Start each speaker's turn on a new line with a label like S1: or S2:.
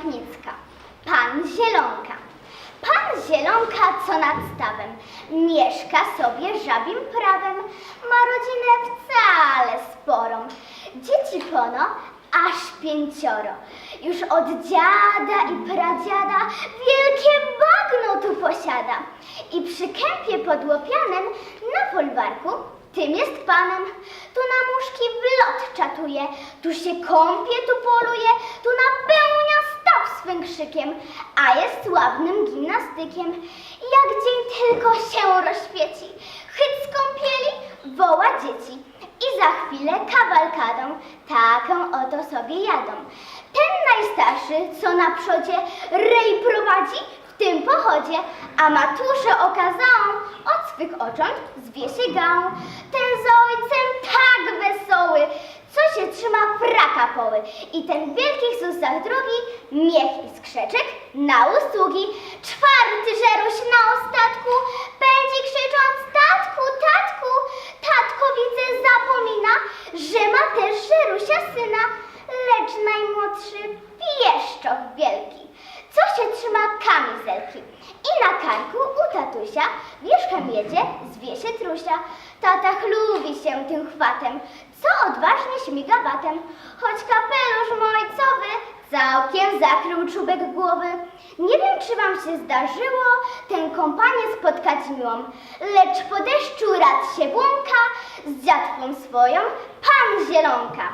S1: Pan Zielonka. Pan Zielonka, co nad stawem, mieszka sobie żabim prawem, ma rodzinę wcale sporą. Dzieci pono aż pięcioro. Już od dziada i pradziada wielkie bagno tu posiada. I przy kępie podłopianem na folwarku tym jest panem. Tu na muszki w lot czatuje, tu się kąpie, tu poluje, tu staw krzykiem, a jest sławnym gimnastykiem. Jak dzień tylko się rozświeci, chyt z kąpieli woła dzieci. I za chwilę kawalkadą taką oto sobie jadą. Ten najstarszy, co na przodzie rej prowadzi w tym pochodzie, a matusze okazałą od swych ocząt zwie się gałą. Ten za ojcem tak wesoły, co się trzyma I ten w wielkich susach drugi, miech i skrzeczek na usługi. Czwarty żeruś na ostatku, pędzi krzycząc tatku, tatku. Tatko widzę zapomina, że ma też żerusia syna, lecz najmłodszy pieszczoch wielki. Co się trzyma kamizelki i na karku tatusia wierzchem jedzie, zwie się trusia. Tata chlubi się tym chwatem, co odważnie śmiga batem, choć kapelusz mojcowy całkiem zakrył czubek głowy. Nie wiem, czy wam się zdarzyło tę kompanię spotkać miłą, lecz po deszczu rad się błąka z dziadką swoją pan Zielonka.